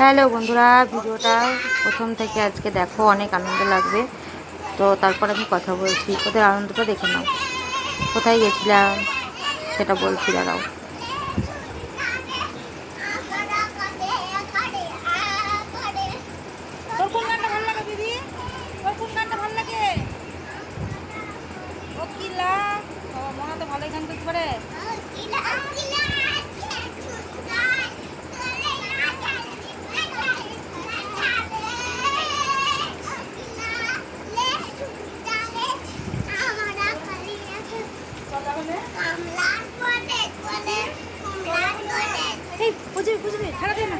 Hello বন্ধুরা, ভিডিওটা প্রথম থেকে আজকে দেখো, অনেক আনন্দ লাগবে। তো তারপর আমি কথা বলছি, ওদের আনন্দটা দেখে নাও। কোথায় গেছিলাম, সেটা বলছি, দাঁড়াও তোর কোন গানটা ভালো লাগে দিদি তোর কোন গানটা ভালো লাগে ও কিলা বাবা মনে তো ভালোই গান করতে পারে এই বুঝবে বুঝবে খেলা দে না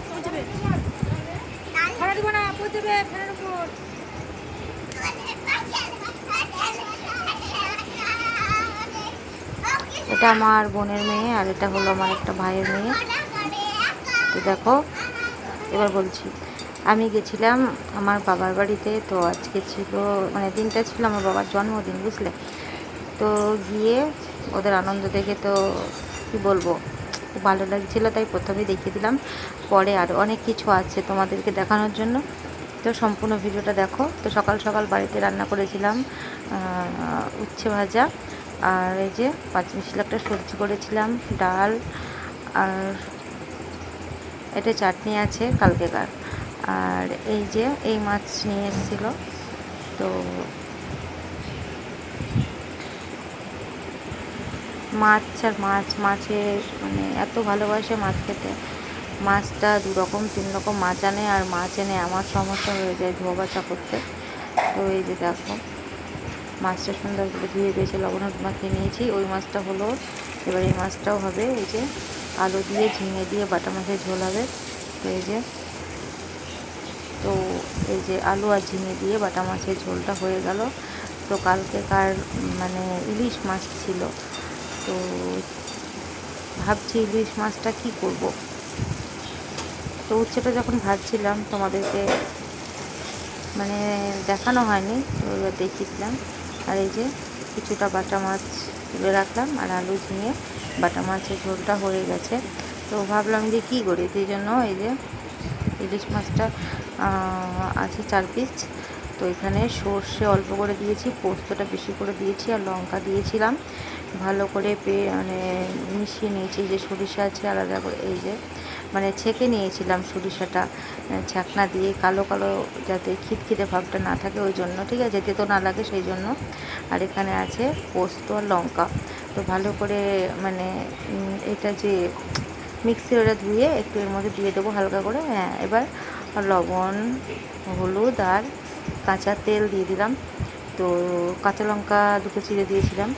দিব না উপর। এটা আমার বোনের মেয়ে আর এটা হলো আমার একটা ভাইয়ের মেয়ে। তো দেখো, এবার বলছি, আমি গেছিলাম আমার বাবার বাড়িতে, তো আজকে ছিল মানে দিনটা ছিল আমার বাবার জন্মদিন, বুঝলে? তো গিয়ে ওদের আনন্দ দেখে তো কী বলব? খুব ভালো লাগছিল, তাই প্রথমেই দেখিয়ে দিলাম। পরে আর অনেক কিছু আছে তোমাদেরকে দেখানোর জন্য। তো সম্পূর্ণ ভিডিওটা দেখো। তো সকাল সকাল বাড়িতে রান্না করেছিলাম উচ্ছে ভাজা আর এই যে পাঁচ মিশাল একটা সবজি করেছিলাম, ডাল আর এটা চাটনি আছে কালকেকার। আর এই যে এই মাছ নিয়ে এসেছিল। তো মাছ আর মাছ, মাছের মানে এত ভালোবাসে মাছ খেতে। মাছটা দু রকম তিন রকম মাছ আনে আর মাছ এনে আমার সমস্যা হয়ে যায় ধোয়া বাছা করতে। তো এই যে দেখো, মাছটা সুন্দর করে ধুয়ে বেছে লবণ মাখিয়ে নিয়েছি। ওই মাছটা হলো, এবার এই মাছটাও হবে এই যে আলু দিয়ে, ঝিঙে দিয়ে, বাটা মাছের ঝোল হবে। তো এই যে, তো এই যে আলু আর ঝিঙে দিয়ে বাটা মাছের ঝোলটা হয়ে গেল। তো কালকে কার মানে ইলিশ মাছ ছিল। তো ভাবছি ইলিশ মাছটা কি করব? তো উচ্ছেটা যখন ভাবছিলাম তোমাদেরকে মানে দেখানো হয়নি, তো এবার দেখিয়েছিলাম আর এই যে কিছুটা বাটা মাছ তুলে রাখলাম, আর আলু ঝিঙে, বাটা মাছের ঝোলটা হয়ে গেছে। তো ভাবলাম যে কী করি? সেই জন্য এই যে ইলিশ মাছটা আছে চার পিস তো এখানে সর্ষে অল্প করে দিয়েছি, পোস্তটা বেশি করে দিয়েছি, আর লঙ্কা দিয়েছিলাম। ভালো করে মানে মিশিয়ে নিয়েছি যে সরিষা আছে আলাদা করে, এই যে মানে ছেঁকে নিয়েছিলাম সরিষাটা ছাকনা দিয়ে কালো কালো যাতে খিটখিটে ভাবটা না থাকে ওই জন্য, ঠিক আছে, তেতো না লাগে সেই জন্য। আর এখানে আছে পোস্ত আর লঙ্কা। তো ভালো করে মানে এটা যে মিক্সি ওটা ধুয়ে একটু এর মধ্যে দিয়ে দেবো হালকা করে হ্যাঁ এবার লবণ, হলুদ আর কাঁচা তেল দিয়ে দিলাম। তো কাঁচা লঙ্কা দুটো চিড়ে দিয়েছিলাম।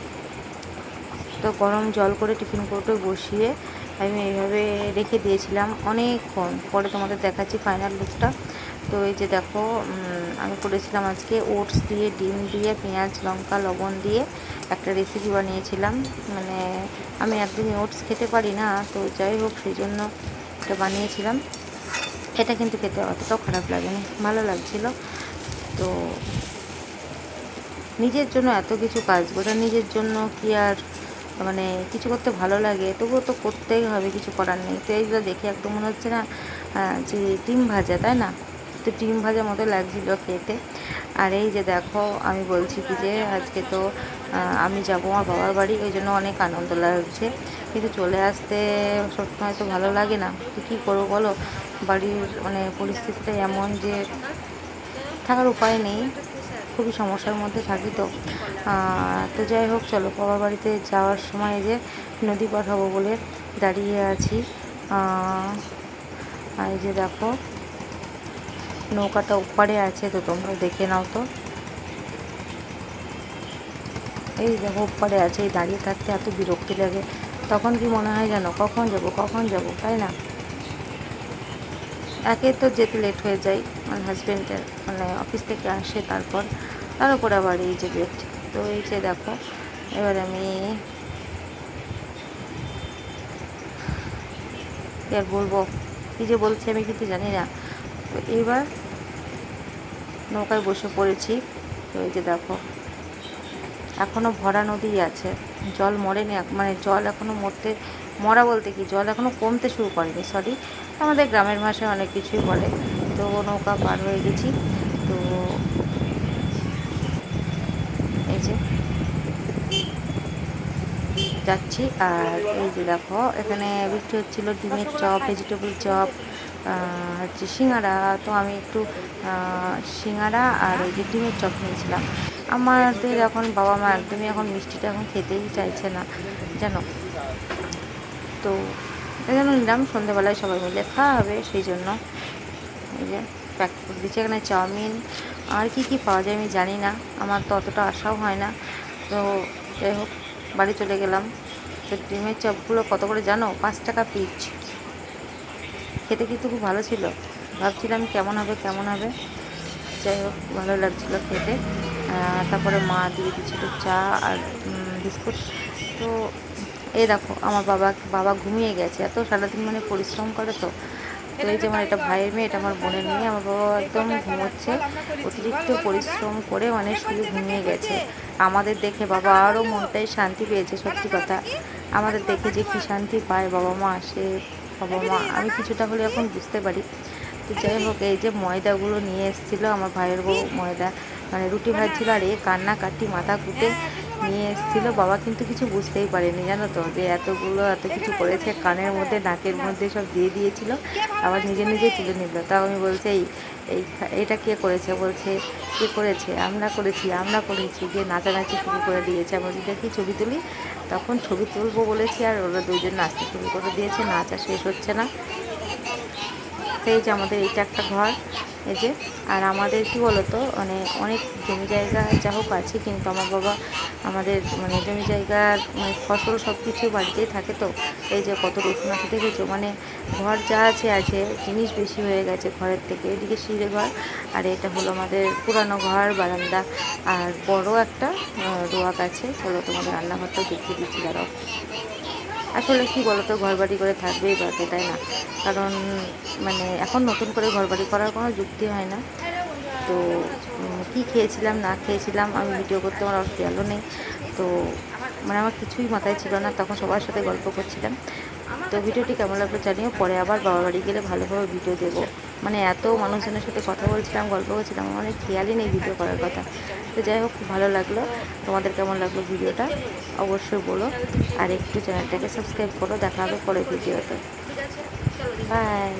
তো গরম জল করে টিফিন কৌটো বসিয়ে আমি এইভাবে রেখে দিয়েছিলাম অনেকক্ষণ। পরে তোমাদের দেখাচ্ছি ফাইনাল লুকটা তো এই যে দেখো আমি করেছিলাম আজকে ওটস দিয়ে, ডিম দিয়ে, পেঁয়াজ, লঙ্কা, লবণ দিয়ে একটা রেসিপি বানিয়েছিলাম। মানে আমি একদিনই ওটস খেতে পারি না, তো যাই হোক সেই জন্য এটা বানিয়েছিলাম। এটা কিন্তু খেতে অতটাও খারাপ লাগেনি, ভালো লাগছিল। তো নিজের জন্য এত কিছু কাজ করে নিজের জন্য কি আর মানে কিছু করতে ভালো লাগে, তবুও তো করতেই হবে, কিছু করার নেই। তো এইগুলো দেখে একদম মনে হচ্ছে না যে ডিম ভাজা, তাই না? তো ডিম ভাজা মতো লাগছিল খেতে। আর এই যে দেখো, আমি বলছি কি যে আজকে তো আমি যাব আমার বাবার বাড়ি, ওই জন্য অনেক আনন্দ লাগছে। কিন্তু চলে আসতে সবসময় তো ভালো লাগে না। তো কী করব বলো? বাড়ির মানে পরিস্থিতিটা এমন যে থাকার উপায় নেই। খুবই সমস্যার মধ্যে থাকি তো। তো যাই হোক, চলো বাবার বাড়িতে যাওয়ার সময় যে নদী পাঠাবো বলে দাঁড়িয়ে আছি। এই যে দেখো, নৌকাটা ওপারে আছে তো তোমরা দেখে নাও তো। এই দেখো, ওপারে আছে, এই দাঁড়িয়ে থাকতে এত বিরক্তি লাগে। তখন কি মনে হয় জানো? কখন যাব কখন যাব, তাই না? একে তো যেতে লেট হয়ে যায়, আমার হাজব্যান্ডের মানে অফিস থেকে আসে তারপর। তার উপর আবার এই যে লেট তো এই যে দেখো, এবার আমি আর বলব? কী যে বলছি আমি কিন্তু জানি না। তো এবার নৌকায় বসে পড়েছি। তো এই যে দেখো এখনও ভরা নদী আছে। জল মরেনি মানে জল এখনও মরতে, মরা বলতে কি? জল এখনও কমতে শুরু করেনি সরি আমাদের গ্রামের ভাষায় অনেক কিছুই বলে। তো নৌকা পার হয়ে গেছি। তো যে যাচ্ছি, আর এই যে দেখো, এখানে বিক্রি হচ্ছিল ডিমের চপ ভেজিটেবল চপ হচ্ছে সিঙ্গারা। তো আমি একটু সিঙ্গারা আর ওই যে ডিমের চপ নিয়েছিলাম। আমাদের এখন বাবা মা একদমই এখন মিষ্টিটা এখন খেতেই চাইছে না, জানো? তো এই নিলাম সন্ধ্যেবেলায় সবাই মিলে খাওয়া হবে, সেই জন্য এই যে প্যাক করে দিচ্ছে। এখানে চাউমিন আর কি কি পাওয়া যায় আমি জানি না। আমার তো অতটা আশাও হয় না। তো যাই হোক, বাড়ি চলে গেলাম। তো ডিমের চপগুলো কত করে জানো? পাঁচ টাকা পিচ। খেতে কিন্তু খুব ভালো ছিল। ভাবছিলাম কেমন হবে কেমন হবে। যাই হোক, ভালো লাগছিল খেতে। তারপরে মা দিয়ে দিচ্ছিল চা আর বিস্কুট। তো এই দেখো, আমার বাবা বাবা ঘুমিয়ে গেছে। এত সারাদিন মানে পরিশ্রম করে তো। তো এই যে আমার এটা ভাইয়ের মেয়ে, এটা আমার বোনের মেয়ে, আমার বাবা একদম ঘুমোচ্ছে, অতিরিক্ত পরিশ্রম করে মানে শুধু ঘুমিয়ে গেছে। আমাদের দেখে বাবা আরও মনটাই শান্তি পেয়েছে, সত্যি কথা। আমাদের দেখে যে কী শান্তি পায়, বাবা মা আসে, বাবা মা, আমি কিছুটা হলে এখন বুঝতে পারি। তো যাই হোক, এই যে ময়দাগুলো নিয়ে এসেছিল আমার ভাইয়ের বউ ময়দা মানে রুটি ভাজছিল আর এ কান্না কাটি মাথা কুটে নিয়ে এসেছিল, বাবা কিন্তু কিছু বুঝতেই পারেনি, জানো তো, যে এতগুলো, এত কিছু করেছে, কানের মধ্যে, নাকের মধ্যে সব দিয়ে দিয়েছিল, আবার নিজে নিজে তুলে নিল। তাও আমি বলছি, এই এই এটা কে করেছে? বলছে, কে করেছে? আমরা করেছি আমরা করেছি। গিয়ে নাচানাচি শুরু করে দিয়েছে। আমরা যদি দেখি ছবি তুলি। তখন ছবি তুলবো বলেছি, আর ওরা দুইজন নাচতে শুরু করে দিয়েছে, নাচ শেষ হচ্ছে না। এই যে আমাদের এইটা একটা ঘর এই যে, আর আমাদের কি বলতো মানে অনেক জমি জায়গা যা হোক আছে, কিন্তু আমার বাবা আমাদের মানে জমি জায়গার মানে ফসল সব কিছু বাড়িতেই থাকে তো। এই যে কত রসুন আছে দেখেছ? মানে ঘর যা আছে আছে, জিনিস বেশি হয়ে গেছে ঘরের থেকে। এদিকে সিঁড়ে ঘর, আর এটা হলো আমাদের পুরানো ঘর, বারান্দা, আর বড় একটা রোয়াক আছে। চলো তোমাদের রান্নাঘরটাও দেখিয়ে দিচ্ছি, দাঁড়াও। আসলে কি বলতো ঘর বাড়ি করে থাকবেই বাড়তে তাই না? কারণ মানে এখন নতুন করে ঘর বাড়ি করার কোনো যুক্তি হয় না। তো কি খেয়েছিলাম, না খেয়েছিলাম, আমি ভিডিও করতে আমার খেয়ালও নেই। তো মানে আমার কিছুই মাথায় ছিল না, তখন সবার সাথে গল্প করছিলাম। তো, ভিডিওটি কেমন লাগল জানিও, পরে আবার বাবা বাড়ি গেলে ভালোভাবে ভিডিও দেবো। মানে এত মানুষজনের সাথে কথা বলছিলাম গল্প করছিলাম আমার অনেক খেয়ালই নেই ভিডিও করার কথা। তো যাই হোক খুব ভালো লাগল। তোমাদের কেমন লাগল ভিডিওটা অবশ্যই বলো। আর একটু চ্যানেলটাকে সাবস্ক্রাইব করো দেখা হবে পরের ভিডিওতে বাই